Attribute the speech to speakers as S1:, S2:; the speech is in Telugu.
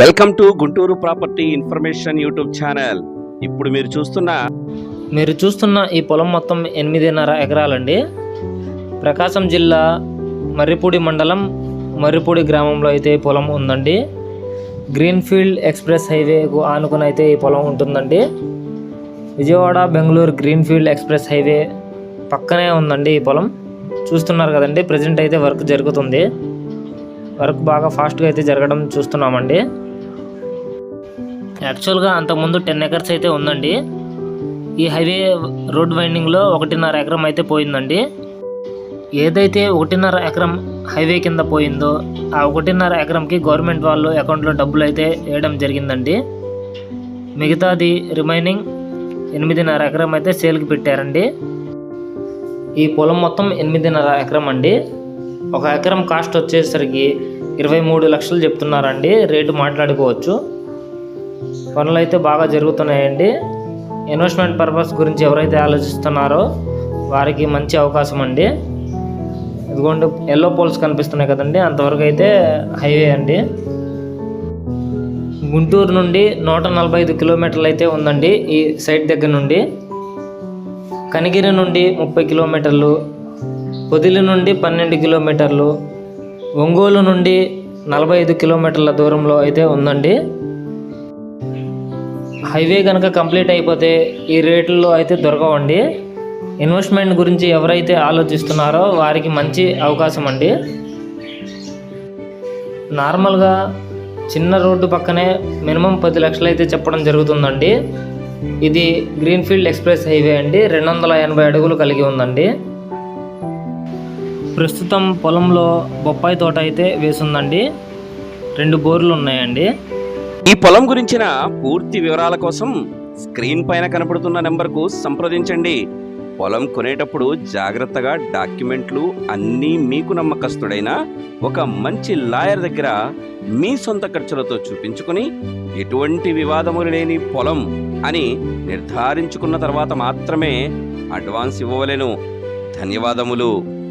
S1: Welcome to Guntur property information YouTube channel. ఇప్పుడు మీరు చూస్తున్న
S2: మీరు చూస్తున్న ఈ పొలం మొత్తం ఎనిమిదిన్నర ఎకరాలండి. ప్రకాశం జిల్లా మర్రిపూడి మండలం మర్రిపూడి గ్రామంలో అయితే పొలం ఉందండి. గ్రీన్ఫీల్డ్ ఎక్స్ప్రెస్ హైవేకు ఆనుకుని అయితే ఈ పొలం ఉంటుందండి. Vijayawada Bengaluru greenfield express highway పక్కనే ఉందండి ఈ పొలం. చూస్తున్నారు కదండి ప్రజెంట్ అయితే వర్క్ జరుగుతుంది. వర్క్ బాగా ఫాస్ట్గా అయితే జరగడం చూస్తున్నామండి. యాక్చువల్గా అంతకుముందు టెన్ ఎకర్స్ అయితే ఉందండి. ఈ హైవే రోడ్ వైండింగ్లో ఒకటిన్నర ఎకరం అయితే పోయిందండి. ఏదైతే ఒకటిన్నర ఎకరం హైవే కింద పోయిందో ఆ ఒకటిన్నర ఎకరంకి గవర్నమెంట్ వాళ్ళు అకౌంట్లో డబ్బులు అయితే వేయడం జరిగిందండి. మిగతాది రిమైనింగ్ ఎనిమిదిన్నర ఎకరం అయితే సేల్కి పెట్టారండి. ఈ పొలం మొత్తం ఎనిమిదిన్నర ఎకరం అండి. ఒక ఎకరం కాస్ట్ వచ్చేసరికి ఇరవై మూడు లక్షలు చెప్తున్నారండి. రేటు మాట్లాడుకోవచ్చు. పనులు అయితే బాగా జరుగుతున్నాయండి. ఇన్వెస్ట్మెంట్ పర్పస్ గురించి ఎవరైతే ఆలోచిస్తున్నారో వారికి మంచి అవకాశం అండి. ఇదిగోండి ఎల్లో పోల్స్ కనిపిస్తున్నాయి కదండి. అంతవరకు అయితే హైవే అండి. గుంటూరు నుండి నూట నలభై ఐదు కిలోమీటర్లు అయితే ఉందండి ఈ సైట్ దగ్గర నుండి. కనిగిరి నుండి ముప్పై కిలోమీటర్లు పొదిలి నుండి పన్నెండు కిలోమీటర్లు ఒంగోలు నుండి నలభై ఐదు కిలోమీటర్ల దూరంలో అయితే ఉందండి. హైవే కనుక కంప్లీట్ అయిపోతే ఈ రేట్లలో అయితే దొరకవండి. ఇన్వెస్ట్మెంట్ గురించి ఎవరైతే ఆలోచిస్తున్నారో వారికి మంచి అవకాశం అండి. నార్మల్గా చిన్న రోడ్డు పక్కనే మినిమం పది లక్షలు అయితే చెప్పడం జరుగుతుందండి. ఇది గ్రీన్ఫీల్డ్ ఎక్స్ప్రెస్ హైవే అండి. రెండు వందల ఎనభై అడుగులు కలిగి ఉందండి. ప్రస్తుతం పొలంలో బొప్పాయి తోట అయితే వేసుందండి. రెండు బోర్లు ఉన్నాయండి.
S1: ఈ పొలం గురించిన పూర్తి వివరాల కోసం స్క్రీన్ పైన కనపడుతున్న నెంబర్కు సంప్రదించండి. పొలం కొనేటప్పుడు జాగ్రత్తగా డాక్యుమెంట్లు అన్నీ మీకు నమ్మకస్తుడైన ఒక మంచి లాయర్ దగ్గర మీ సొంత ఖర్చులతో చూపించుకుని ఎటువంటి వివాదములు లేని పొలం అని నిర్ధారించుకున్న తర్వాత మాత్రమే అడ్వాన్స్ ఇవ్వవలేను. ధన్యవాదములు.